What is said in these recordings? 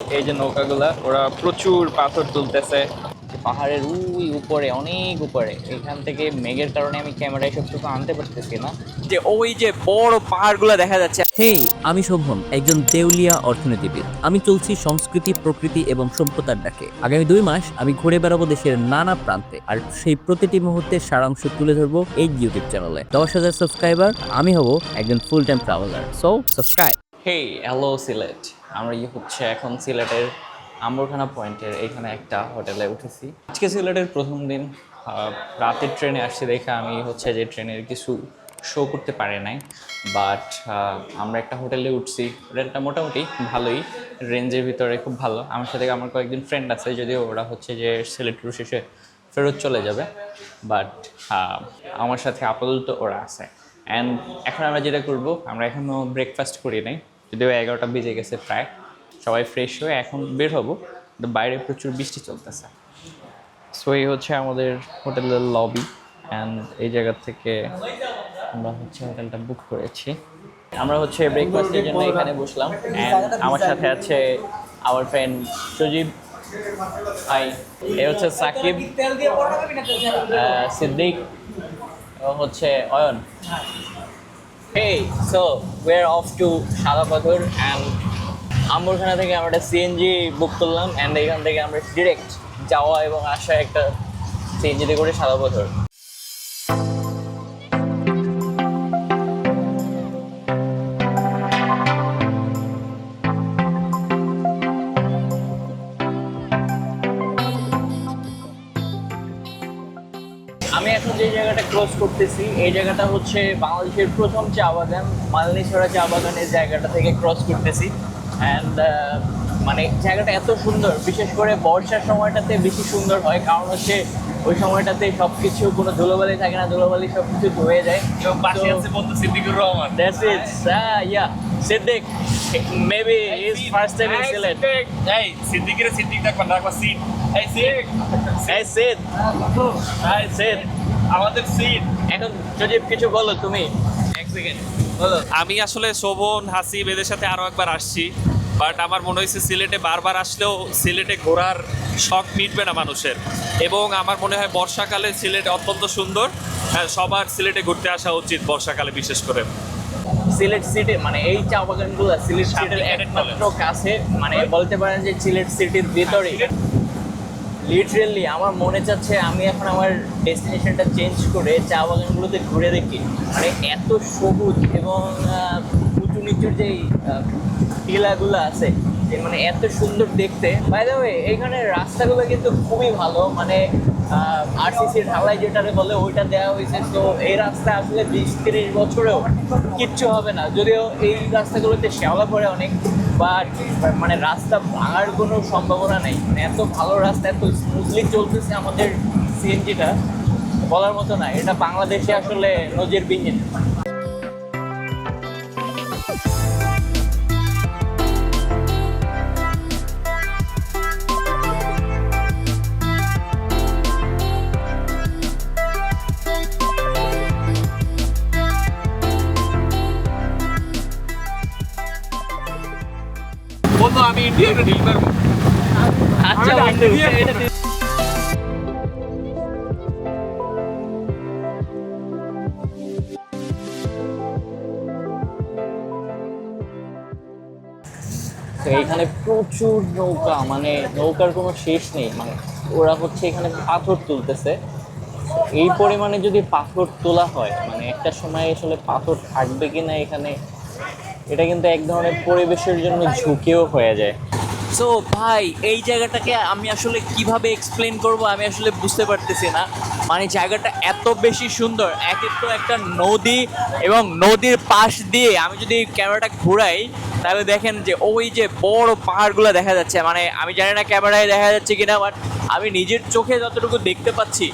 এই যে নৌকাগুলা ওরা প্রচুর পাথর তুলতেছে। পাহাড়ের উই উপরে অনেক উপরে। এখান থেকে মেঘের কারণে আমি ক্যামেরায় সবটুকু আনতে পারতেছি না। যে ওই যে বড় পাহাড়গুলো দেখা যাচ্ছে। হেই আমি শোভন একজন দেউলিয়া অর্থনীতিবিদ। আমি চলছি সংস্কৃতি প্রকৃতি এবং সভ্যতার ডাকে। আগামী দুই মাস আমি ঘুরে বেড়াবো দেশের নানা প্রান্তে। আর সেই প্রতিটি মুহূর্তের সারাংশ তুলে ধরবো এই ইউটিউব চ্যানেলে দশ হাজার সাবস্ক্রাইবার আমি হব একজন full time traveller so subscribe hey hello Sylhet আমরা ইয়ে হচ্ছে এখন সিলেটের আম্বরখানা পয়েন্টের এখানে একটা হোটেলে উঠেছি। আজকে সিলেটের প্রথম দিন রাতের ট্রেনে আসছি দেখে আমি হচ্ছে যে ট্রেনের কিছু শো করতে পারে নাই বাট আমরা একটা হোটেলে উঠছি। হোটেলটা মোটামুটি ভালোই রেঞ্জের ভিতরে খুব ভালো। আমার সাথে আমার কয়েকজন ফ্রেন্ড আছে, যদিও ওরা হচ্ছে যে সিলেট ট্যুর শেষে ফেরত চলে যাবে বাট আমার সাথে আপাতত ওরা আছে। অ্যান্ড এখন আমরা যেটা করব, আমরা এখনও ব্রেকফাস্ট করি নাই। যদিও এগারোটা বেজে গেছে প্রায়, সবাই ফ্রেশ হয়ে এখন বের হব বাইরে প্রচুর বৃষ্টি চলতেছে। সো এই হচ্ছে আমাদের হোটেলের লবি অ্যান্ড এই জায়গা থেকে আমরা হচ্ছে হোটেলটা বুক করেছি। আমরা হচ্ছে ব্রেকফাস্টের জন্য এখানে বসলাম অ্যান্ড আমার সাথে আছে আমার ফ্রেন্ড সজীব হাই এ হচ্ছে সাকিব সিদ্দিক হচ্ছে Ayon. So we're off to Shalapathur and Ambarkhana থেকে আমরা একটা সিএনজি বুক করলাম অ্যান্ড এখান থেকে আমরা ডিরেক্ট যাওয়া এবং আসা একটা সিএনজিতে করে সাদাপাথর আমি যে জায়গাটা ক্রস করতেছি এই জায়গাটা হচ্ছে বাংলাদেশের প্রথম চা বাগান মালনীছড়া চা বাগানের জায়গাটা থেকে ক্রস করতেছি অ্যান্ড মানে জায়গাটা এত সুন্দর বিশেষ করে বর্ষার সময়টাতে বেশি সুন্দর হয় কারণ হচ্ছে ওই সময়টাতে সব কিছু কোনো ধুলোবালি থাকে না ধুলোবালি সব কিছু ধুয়ে যায় এবং পাশে আছে বন্ধু Siddiqur Rahman it. Ah, yeah. Siddiq. Maybe his first time in এই সিদ্দিকের সিদ্দিক সিট এই seat Hey, Sid. Hi, Sid. আমাদের সিট এখন যদি কিছু বলো তুমি। এক সেকেন্ড বলো। আমি আসলে শোভন হাসিব এদের সাথে আরও একবার আসছি বাট আমার মনে হয়েছে সিলেটে বারবার আসলেও সিলেটে ঘোরার শখ মিটবে না মানুষের। এবং আমার মনে হয় বর্ষাকালে সিলেট অত্যন্ত সুন্দর হ্যাঁ, সবার সিলেটে ঘুরতে আসা উচিত বর্ষাকালে বিশেষ করে। সিলেট সিটি মানে এই চা বাগানগুলো সিলেট সিটির একমাত্র কাছে মানে বলতে পারেন যে সিলেট সিটির ভিতরে লিটারেলি আমার মনে চাচ্ছে আমি এখন আমার ডেস্টিনেশনটা চেঞ্জ করে চা বাগানগুলোতে ঘুরে দেখি। মানে এত সবুজ এবং নিচুর আহ, টিলাগুলো আছে মানে এত সুন্দর দেখতে। রাস্তাগুলো কিন্তু খুবই ভালো মানে ঢালাই যেটারে বলে ওইটা দেওয়া হয়েছে। তো এই রাস্তা আসলে বিশ তিরিশ বছরেও কিচ্ছু হবে না। যদিও এই রাস্তাগুলোতে শ্যাওলা পড়ে অনেক বাট মানে রাস্তা ভাঙার কোনো সম্ভাবনা নেই। মানে এত ভালো রাস্তা এত স্মুথলি চলতেছে আমাদের সিএনজিটা বলার মতো না এটা বাংলাদেশে আসলে নজির নজিরবিহীন বন্ধু আমি ডিল আচ্ছা তো এখানে প্রচুর নৌকা মানে নৌকার কোনো শেষ নেই মানে ওরা হচ্ছে এখানে পাথর তুলতেছে। এই পরিমাণে যদি পাথর তোলা হয় মানে একটা সময় আসলে পাথর থাকবে কিনা এখানে এটা কিন্তু এক ধরনের পরিবেশের জন্য ঝুঁকিও হয়ে যায়। সো ভাই, এই জায়গাটাকে আমি আসলে কীভাবে এক্সপ্লেন করব আমি আসলে বুঝতে পারতেছি না। মানে জায়গাটা এত বেশি সুন্দর এক তো একটা নদী এবং নদীর পাশ দিয়ে আমি যদি ক্যামেরাটা ঘোরাই, তাহলে দেখেন যে ওই যে বড় পাহাড়গুলো দেখা যাচ্ছে। মানে আমি জানি না ক্যামেরায় দেখা যাচ্ছে কিনা বাট আমি নিজের চোখে যতটুকু দেখতে পাচ্ছি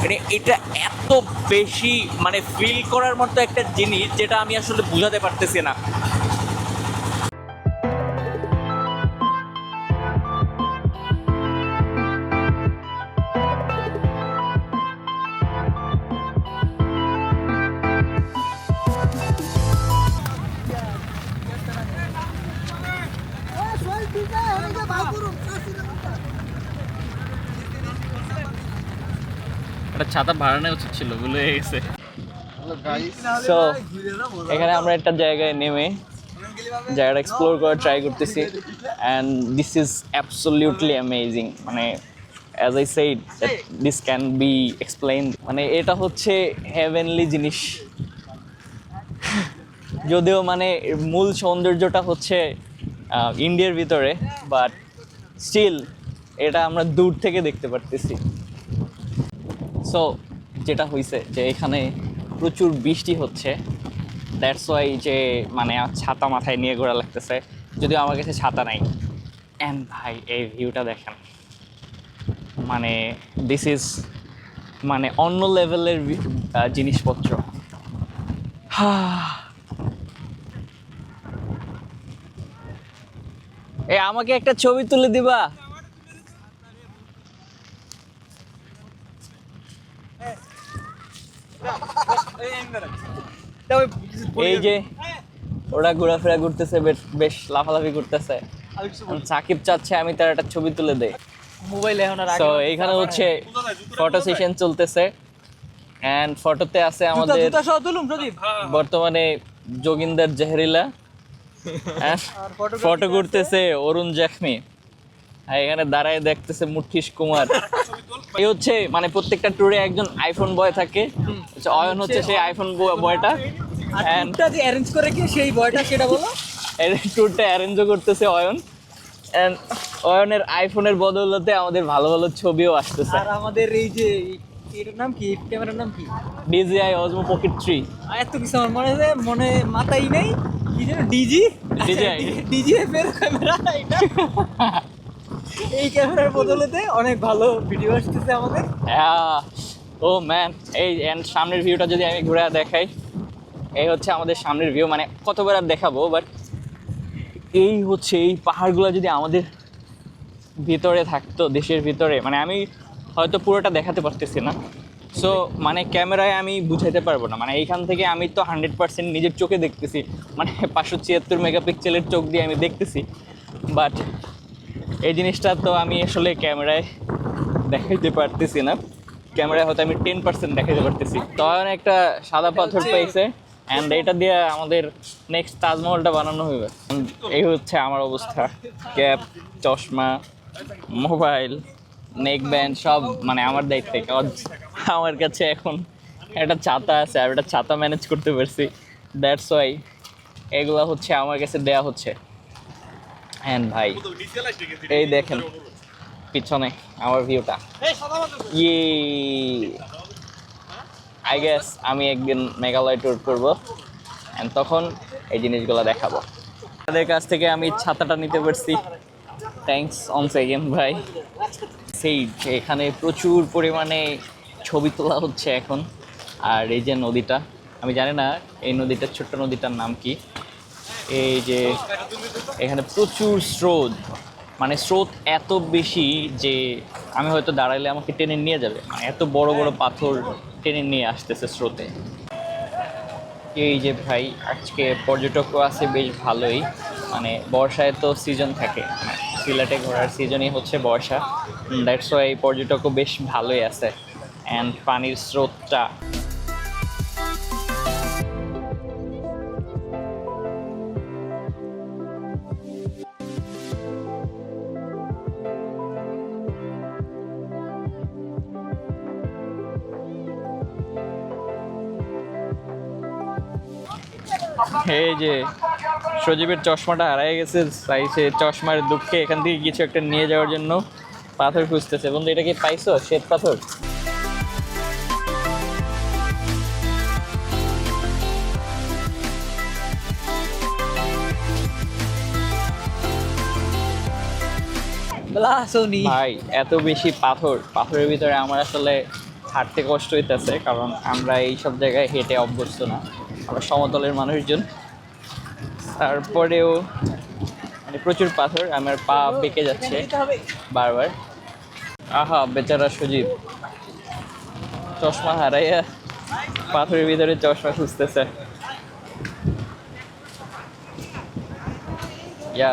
মানে এটা এত বেশি মানে ফিল করার মতো একটা জিনিস যেটা আমি আসলে বোঝাতে পারতেছি না। একটা ভাড়া নেওয়া উচিত ছিল ভুলে গেছে। সো এখানে আমরা একটা জায়গায় নেমে জায়গাটা এক্সপ্লোর করার ট্রাই করতেছি। And this is absolutely amazing মানে as I said this can be explain মানে এটা হচ্ছে হেভেনলি জিনিস। যদিও মানে মূল সৌন্দর্যটা হচ্ছে আহ, ইন্ডিয়ার ভিতরে বাট স্টিল এটা আমরা দূর থেকে দেখতে পারতেছি। সো যেটা হয়েছে যে এখানে প্রচুর বৃষ্টি হচ্ছে। দ্যাটস ওয়াই যে মানে ছাতা মাথায় নিয়ে ঘোরা লাগতেছে। যদিও আমার কাছে ছাতা নাই। অ্যান্ড ভাই, এই ভিউটা দেখেন। মানে দিস ইজ মানে অন্য লেভেলের জিনিসপত্র। এ, আমাকে একটা ছবি তুলে দিবা? এই যে ওরা ঘোরাফেরা করতেছে বেশ- লাফালাফি করতেছে। সাকিব চাচ্ছে আমি তার একটা ছবি তুলে দেই। মোবাইলে এখন আর তো এইখানে হচ্ছে ফটো সেশন চলতেছে। এন্ড ফটোতে আছে আমাদের বর্তমানে যোগিন্দর জহরিলা। ফটো করতেছে অরুণ জখমি। এখানে দাঁড়ায় দেখতেছে মুঠিস কুমার। এই হচ্ছে মানে প্রত্যেকটা ট্যুরে একজন আইফোন বয় থাকে। হচ্ছে অয়ন হচ্ছে সেই আইফোন বয়টা And- যে অ্যারেঞ্জ করে কি সেই বয়টা সেটা বলো। ট্যুরটা অ্যারেঞ্জও করতেছে অয়ন। এন্ড অয়নের আইফোনের বদৌলতে আমাদের ভালো ভালো ছবিও আসতেছে। আর আমাদের এই যে এটার নাম কি? ক্যামেরার নাম কি? ডিজিআই অজমো পকেট থ্রি এত কিছু আমার মনে আছে মনে মাথাই নেই। কি যেন ডিজি DJI ডিজিএফ এর ক্যামেরা এটা। এই ক্যামেরার বদলেতে অনেক ভালো ভিডিও আসতেছে আমাদের। ও ম্যান এই and সামনের ভিউটা যদি আমি ঘুরে দেখাই, এই হচ্ছে আমাদের সামনের ভিউ মানে কতবার আর দেখাবো বাট এই হচ্ছে এই পাহাড়গুলো যদি আমাদের ভিতরে থাকতো, দেশের ভিতরে মানে আমি হয়তো পুরোটা দেখাতে পারতেছি না। সো মানে ক্যামেরায় আমি বুঝাইতে পারব না মানে এইখান থেকে আমি তো হান্ড্রেড পার্সেন্ট নিজের চোখে দেখতেছি মানে পাঁচশো ছিয়াত্তর মেগাপিক্সেলের চোখ দিয়ে আমি দেখতেছি বাট এই জিনিসটা তো আমি আসলে ক্যামেরায় দেখাইতে পারতেছি না। ক্যামেরায় হয়তো আমি টেন পার্সেন্ট দেখাইতে পারতেছি। তখন একটা সাদা পাথর পাইছে অ্যান্ড এটা দিয়ে আমাদের নেক্সট তাজমহলটা বানানো হবে And এই হচ্ছে আমার অবস্থা। ক্যাপ চশমা মোবাইল নেক ব্যান্ড সব মানে আমার দায়িত্বে। আমার কাছে এখন একটা ছাতা আছে আর একটা ছাতা ম্যানেজ করতে পারছি। দ্যাটস ওয়াই এগুলো হচ্ছে আমার কাছে দেয়া হচ্ছে। হ্যান্ড ভাই এই দেখেন পিছনে আমার ভিউটা ইয়ে আই গেস আমি একদিন মেঘালয় ট্যুর করব অ্যান্ড তখন এই জিনিসগুলো দেখাবো। তাদের কাছ থেকে আমি ছাতাটা নিতে পারছি। থ্যাঙ্কস অন সেকেন্ড ভাই। সেই এখানে প্রচুর পরিমাণে ছবি তোলা হচ্ছে এখন। আর এই যে নদীটা আমি জানি না এই নদীটার ছোট্ট নদীটার নাম কি। এই যে এখানে প্রচুর স্রোত। মানে স্রোত এত বেশি যে আমি হয়তো দাঁড়াইলে আমাকে টেনে নিয়ে যাবে। মানে এত বড় বড় পাথর টেনে নিয়ে আসতেছে স্রোতে। এই যে ভাই, আজকে পর্যটকও আছে বেশ ভালোই। মানে বর্ষায় তো সিজন থাকে। মানে সিলেটে ঘোরার সিজনই হচ্ছে বর্ষা। দ্যাটস ওয়াই পর্যটকও বেশ ভালোই আছে। অ্যান্ড পানির স্রোতটা। এই যে সজীবের চশমাটা হারাই গেছে তাই সে চশমার দুঃখে এখান থেকে কিছু একটা নিয়ে যাওয়ার জন্য পাথর খুঁজতেছে। বন্ধু এটা কি পাইছো? শ্বেত পাথর? ভাই এত বেশি পাথর। পাথরের ভিতরে আমার আসলে হাঁটতে কষ্ট হইতেছে কারণ আমরা এই সব জায়গায় হেঁটে অভ্যস্ত না। আমরা সমতলের মানুষজন। তারপরেও মানে প্রচুর পাথর, আমার পা বেঁকে যাচ্ছে বারবার। আহা, বেচারা সজীব। চশমা হারাইয়া পাথরের ভিতরে চশমা খুঁজতেছে। ইয়া।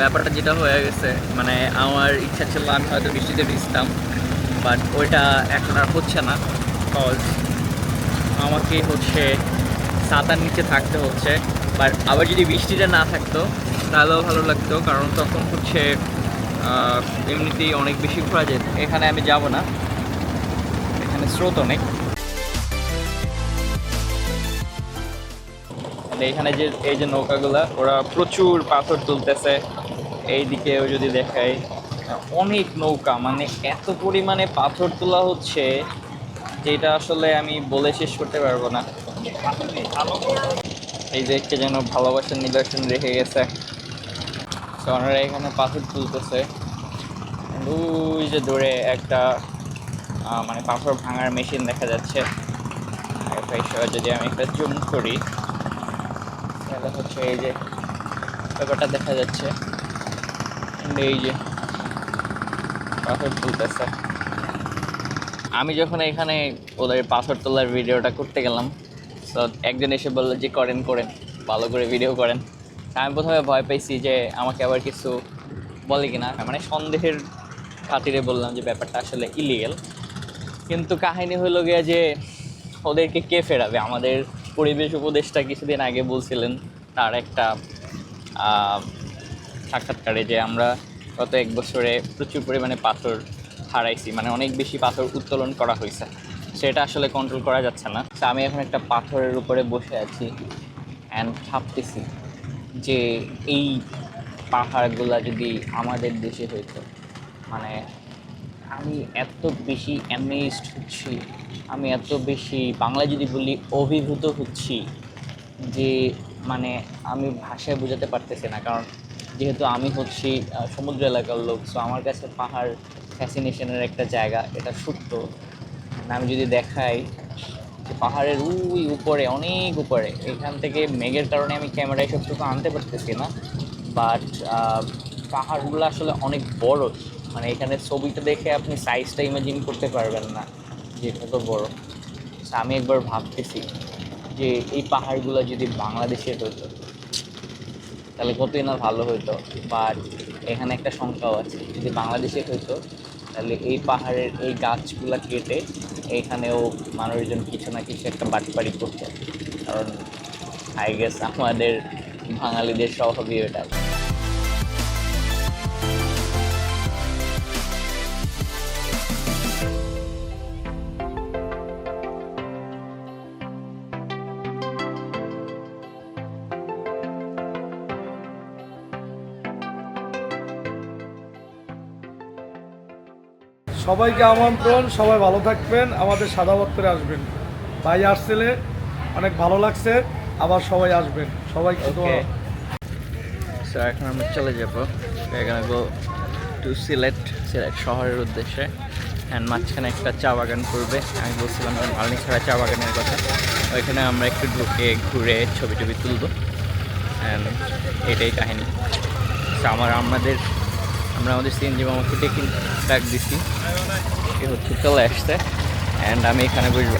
ব্যাপারটা যেটা হয়ে গেছে মানে আমার ইচ্ছা ছিল আমি হয়তো বৃষ্টিতে ভিজতাম বাট ওইটা এখন আর হচ্ছে না কজ আমাকে হচ্ছে ছাতার নিচে থাকতে হচ্ছে বাট আবার যদি বৃষ্টিটা না থাকতো, তাহলেও ভালো লাগতো, কারণ তখন হচ্ছে এমনিতেই অনেক বেশি ঘোরা যেত। এখানে আমি যাব না, এখানে স্রোত অনেক। আর এইখানে যে, এই যে নৌকাগুলা, ওরা প্রচুর পাথর তুলতেছে। এইদিকেও যদি দেখাই অনেক নৌকা মানে এত পরিমাণে পাথর তোলা হচ্ছে যেটা আসলে আমি বলে শেষ করতে পারব না। এই যে যেন ভালোবাসার নিদর্শন রেখে গেছে। ওনারা এখানে পাথর তুলতেছে। ওই যে দূরে একটা মানে পাথর ভাঙার মেশিন দেখা যাচ্ছে। যদি আমি একটা জুম করি, তাহলে হচ্ছে এই যে ব্যাপারটা দেখা যাচ্ছে। এই যে, পাথর তুলতেছে। আমি যখন এখানে ওদের পাথর তোলার ভিডিওটা করতে গেলাম, তো একজন এসে বলল যে, করেন করেন, ভালো করে ভিডিও করেন। আমি প্রথমে ভয় পাইছি যে, আমাকে আবার কিছু বলে কিনা। মানে সন্দেহের খাতিরে বললাম যে, ব্যাপারটা আসলে ইলিগেল কিন্তু কাহিনী হলো গিয়ে যে, ওদেরকে কে ফেরাবে? আমাদের পরিবেশ উপদেশটা কিছুদিন আগে বলছিলেন, তার একটা সাক্ষাৎকারে যে আমরা গত এক বছরে প্রচুর পরিমাণে পাথর হারাইছি মানে অনেক বেশি পাথর উত্তোলন করা হয়েছে। সেটা আসলে কন্ট্রোল করা যাচ্ছে না। তো আমি এখন একটা পাথরের উপরে বসে আছি অ্যান্ড ভাবতেছি যে এই পাহাড়গুলা যদি আমাদের দেশে হইতো মানে আমি এত বেশি অ্যামেজড হচ্ছি, আমি এত বেশি বাংলা যদি বলি অভিভূত হচ্ছি যে মানে আমি ভাষায় বোঝাতে পারতেছি না। কারণ যেহেতু আমি হচ্ছি সমুদ্র এলাকার লোক সো আমার কাছে পাহাড় ফ্যাসিনেশনের একটা জায়গা, এটা সত্য। মানে আমি যদি দেখাই যে পাহাড়ের ওই উপরে, অনেক উপরে, এখান থেকে মেঘের কারণে আমি ক্যামেরায় সবটুকু আনতে পারতেছি না বাট পাহাড়গুলো আসলে অনেক বড়। মানে এখানে ছবিটা দেখে আপনি সাইজটা ইমাজিন করতে পারবেন না যে কত বড়। আমি একবার ভাবতেছি যে এই পাহাড়গুলো যদি বাংলাদেশের হতো তাহলে কতই না ভালো হইতো। বাট এখানে একটা সংখ্যাও আছে। যদি বাংলাদেশে হইতো, তাহলে এই পাহাড়ের এই গাছগুলো কেটে এইখানেও মানুষজন কিছু না কিছু একটা বাড়ি করতো। কারণ আই গেস আমাদের বাঙালিদের স্বভাবই ওটা সবাইকে আমন্ত্রণ সবাই ভালো থাকবেন আমাদের সাদা বত্তরে আসবেন। ভাই আসছিলে অনেক ভালো লাগছে আবার সবাই আসবেন। সবাই এখন আমরা চলে যাব। এখানে গো টু সিলেট সিলেট শহরের উদ্দেশ্যে। অ্যান্ড মাঝখানে একটা চা বাগান করবে। আমি বলছিলাম যে মালনি ছাড়া চা বাগানের কথা। ওইখানে আমরা একটু ঢুকে ঘুরে ছবি টবি তুলবো। অ্যান্ড এটাই কাহিনি। আমার আমাদের আমরা আমাদের সিএনজি মামাকে ডেকে ডাক দিছি। এ হচ্ছে চলে আসছে অ্যান্ড আমি এখানে বসবো।